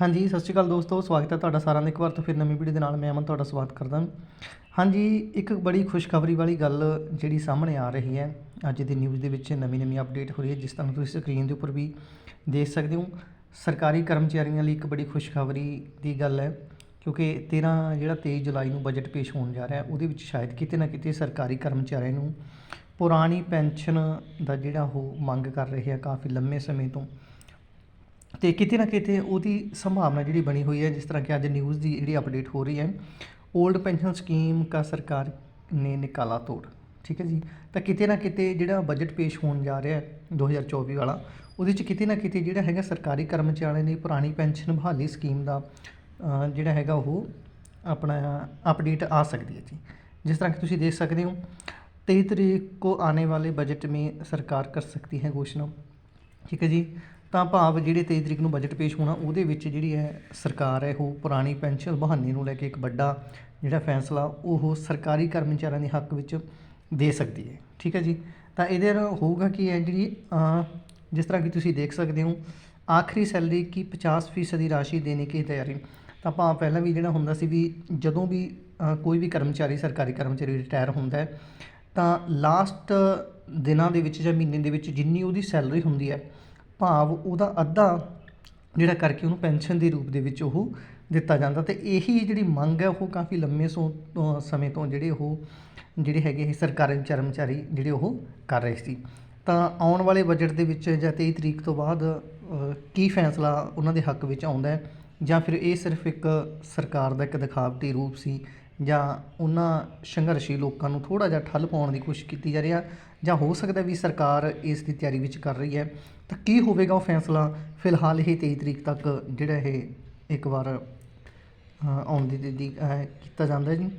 ਹਾਂਜੀ, ਸਤਿ ਸ਼੍ਰੀ ਅਕਾਲ ਦੋਸਤੋ, ਸਵਾਗਤ ਹੈ ਤੁਹਾਡਾ ਸਾਰਿਆਂ ਦਾ ਇੱਕ ਵਾਰ ਤੋਂ ਫਿਰ ਨਵੀਂ ਵੀਡੀਓ ਦੇ ਨਾਲ। ਮੈਂ ਅਮਨ, ਤੁਹਾਡਾ ਸਵਾਗਤ ਕਰਦਾ। ਹਾਂਜੀ, ਇੱਕ ਬੜੀ ਖੁਸ਼ਖਬਰੀ ਵਾਲੀ ਗੱਲ ਜਿਹੜੀ ਸਾਹਮਣੇ ਆ ਰਹੀ ਹੈ। ਅੱਜ ਦੀ ਨਿਊਜ਼ ਦੇ ਵਿੱਚ ਨਵੀਂ ਨਵੀਂ ਅਪਡੇਟ ਹੋ ਰਹੀ ਹੈ, ਜਿਸ ਤਰ੍ਹਾਂ ਤੁਸੀਂ ਸਕਰੀਨ ਦੇ ਉੱਪਰ ਵੀ ਦੇਖ ਸਕਦੇ ਹੋ। ਸਰਕਾਰੀ ਕਰਮਚਾਰੀਆਂ ਲਈ ਇੱਕ ਬੜੀ ਖੁਸ਼ਖਬਰੀ ਦੀ ਗੱਲ ਹੈ, ਕਿਉਂਕਿ 13 ਜਿਹੜਾ 23 ਜੁਲਾਈ ਨੂੰ ਬਜਟ ਪੇਸ਼ ਹੋਣ ਜਾ ਰਿਹਾ ਹੈ, ਉਹਦੇ ਵਿੱਚ ਸ਼ਾਇਦ ਕਿਤੇ ਨਾ ਕਿਤੇ ਸਰਕਾਰੀ ਕਰਮਚਾਰੀਆਂ ਨੂੰ ਪੁਰਾਣੀ ਪੈਨਸ਼ਨ ਦਾ ਜਿਹੜਾ ਉਹ ਮੰਗ ਕਰ ਰਹੇ ਆ ਕਾਫੀ ਲੰਮੇ ਸਮੇਂ ਤੋਂ। ਤੇ ਕਿਤੇ ਨਾ ਕਿਤੇ ਉਹਦੀ ਸੰਭਾਵਨਾ ਜਿਹੜੀ ਬਣੀ ਹੋਈ ਹੈ, ਜਿਸ ਤਰ੍ਹਾਂ ਕਿ ਅੱਜ ਨਿਊਜ਼ ਦੀ ਜਿਹੜੀ ਅਪਡੇਟ ਹੋ ਰਹੀ ਹੈ 올ਡ ਪੈਨਸ਼ਨ ਸਕੀਮ ਕਾ ਸਰਕਾਰ ਨੇ ਨਿਕਾਲਾ ਤੋੜ, ਠੀਕ ਹੈ ਜੀ। ਤਾਂ ਕਿਤੇ ਨਾ ਕਿਤੇ ਜਿਹੜਾ ਬਜਟ ਪੇਸ਼ ਹੋਣ ਜਾ ਰਿਹਾ ਹੈ 2024 ਵਾਲਾ, ਉਹਦੇ ਚ ਕਿਤੇ ਨਾ ਕਿਤੇ ਜਿਹੜਾ ਹੈਗਾ ਸਰਕਾਰੀ ਕਰਮਚਾਰੀਆਂ ਦੀ ਪੁਰਾਣੀ ਪੈਨਸ਼ਨ ਬਹਾਲੀ ਸਕੀਮ ਦਾ ਜਿਹੜਾ ਹੈਗਾ ਉਹ ਆਪਣਾ ਅਪਡੇਟ ਆ ਸਕਦੀ ਹੈ ਜੀ। ਜਿਸ ਤਰ੍ਹਾਂ ਕਿ ਤੁਸੀਂ ਦੇਖ ਸਕਦੇ ਹੋ 23 ਤਰੀਕ ਕੋ आने ਵਾਲੇ ਬਜਟ में ਸਰਕਾਰ ਕਰ ਸਕਦੀ ਹੈ ਘੋਸ਼ਣਾ, ਠੀਕ ਹੈ ਜੀ। ਤਾਂ ਭਾਵ ਜਿਹੜੇ 23 ਤਰੀਕ ਨੂੰ ਬਜਟ ਪੇਸ਼ ਹੋਣਾ, ਉਹਦੇ ਵਿੱਚ ਜਿਹੜੀ ਹੈ ਸਰਕਾਰ ਹੈ, ਉਹ ਪੁਰਾਣੀ ਪੈਨਸ਼ਨ ਬਹਾਨੇ ਨੂੰ ਲੈ ਕੇ ਇੱਕ ਵੱਡਾ ਜਿਹੜਾ ਫੈਸਲਾ, ਉਹ ਸਰਕਾਰੀ ਕਰਮਚਾਰੀਆਂ ਦੇ ਹੱਕ ਵਿੱਚ ਦੇ ਸਕਦੀ ਹੈ। ਠੀਕ ਹੈ ਜੀ? ਤਾਂ ਇਹਦੇ ਨਾਲ ਹੋਊਗਾ ਕਿ ਹੈ ਜਿਹੜੀ ਜਿਸ ਤਰ੍ਹਾਂ ਕਿ ਤੁਸੀਂ ਦੇਖ ਸਕਦੇ ਹੋ, ਆਖਰੀ ਸੈਲਰੀ ਕੀ 50% ਫੀਸਦੀ ਰਾਸ਼ੀ ਦੇਣੇ ਕੀ ਤਿਆਰੀ। ਤਾਂ ਭਾਵ ਪਹਿਲਾਂ ਵੀ ਜਿਹੜਾ ਹੁੰਦਾ ਸੀ ਵੀ ਜਦੋਂ ਵੀ ਕੋਈ ਵੀ ਕਰਮਚਾਰੀ, ਸਰਕਾਰੀ ਕਰਮਚਾਰੀ ਰਿਟਾਇਰ ਹੁੰਦਾ ਹੈ, ਤਾਂ ਲਾਸਟ ਦਿਨਾਂ ਦੇ ਵਿੱਚ ਜਾਂ ਮਹੀਨੇ ਦੇ ਵਿੱਚ ਜਿੰਨੀ ਉਹਦੀ ਸੈਲਰੀ ਹੁੰਦੀ ਹੈ ਭਾਵ ਉਹਦਾ ਅੱਧਾ ਜਿਹੜਾ ਕਰਕੇ ਉਹਨੂੰ ਪੈਨਸ਼ਨ ਦੇ ਰੂਪ ਦੇ ਵਿੱਚ ਉਹ ਦਿੱਤਾ ਜਾਂਦਾ ਅਤੇ ਇਹੀ ਜਿਹੜੀ ਮੰਗ ਹੈ ਉਹ ਕਾਫੀ ਲੰਮੇ ਸੋ ਸਮੇਂ ਤੋਂ ਜਿਹੜੇ ਉਹ ਜਿਹੜੇ ਹੈਗੇ ਸਰਕਾਰੀ ਕਰਮਚਾਰੀ ਜਿਹੜੇ ਉਹ ਕਰ ਰਹੇ ਸੀ। ਤਾਂ ਆਉਣ ਵਾਲੇ ਬਜਟ ਦੇ ਵਿੱਚ ਜਾਂ 23 ਤਰੀਕ ਤੋਂ ਬਾਅਦ ਕੀ ਫੈਸਲਾ ਉਹਨਾਂ ਦੇ ਹੱਕ ਵਿੱਚ ਆਉਂਦਾ ਹੈ? ਜਾਂ ਫਿਰ ਇਹ ਸਿਰਫ ਇੱਕ ਸਰਕਾਰ ਦਾ ਇੱਕ ਦਿਖਾਵਟੀ ਰੂਪ ਸੀ ਜਾਂ ਉਹਨਾਂ ਸੰਘਰਸ਼ੀ ਲੋਕਾਂ ਨੂੰ ਥੋੜ੍ਹਾ ਜਿਹਾ ਠੱਲ ਪਾਉਣ ਦੀ ਕੋਸ਼ਿਸ਼ ਕੀਤੀ ਜਾ ਰਹੀ ਆ, ਜਾਂ ਹੋ ਸਕਦਾ ਵੀ ਸਰਕਾਰ ਇਸ ਦੀ ਤਿਆਰੀ ਵਿੱਚ ਕਰ ਰਹੀ ਹੈ, ਤਾਂ ਕੀ ਹੋਵੇਗਾ ਉਹ ਫੈਸਲਾ ਫਿਲਹਾਲ ਇਹ 23 ਤਰੀਕ ਤੱਕ ਜਿਹੜਾ ਇਹ ਇੱਕ ਵਾਰ ਆਉਣ ਦੀ ਕੀਤਾ ਜਾਂਦਾ ਜੀ।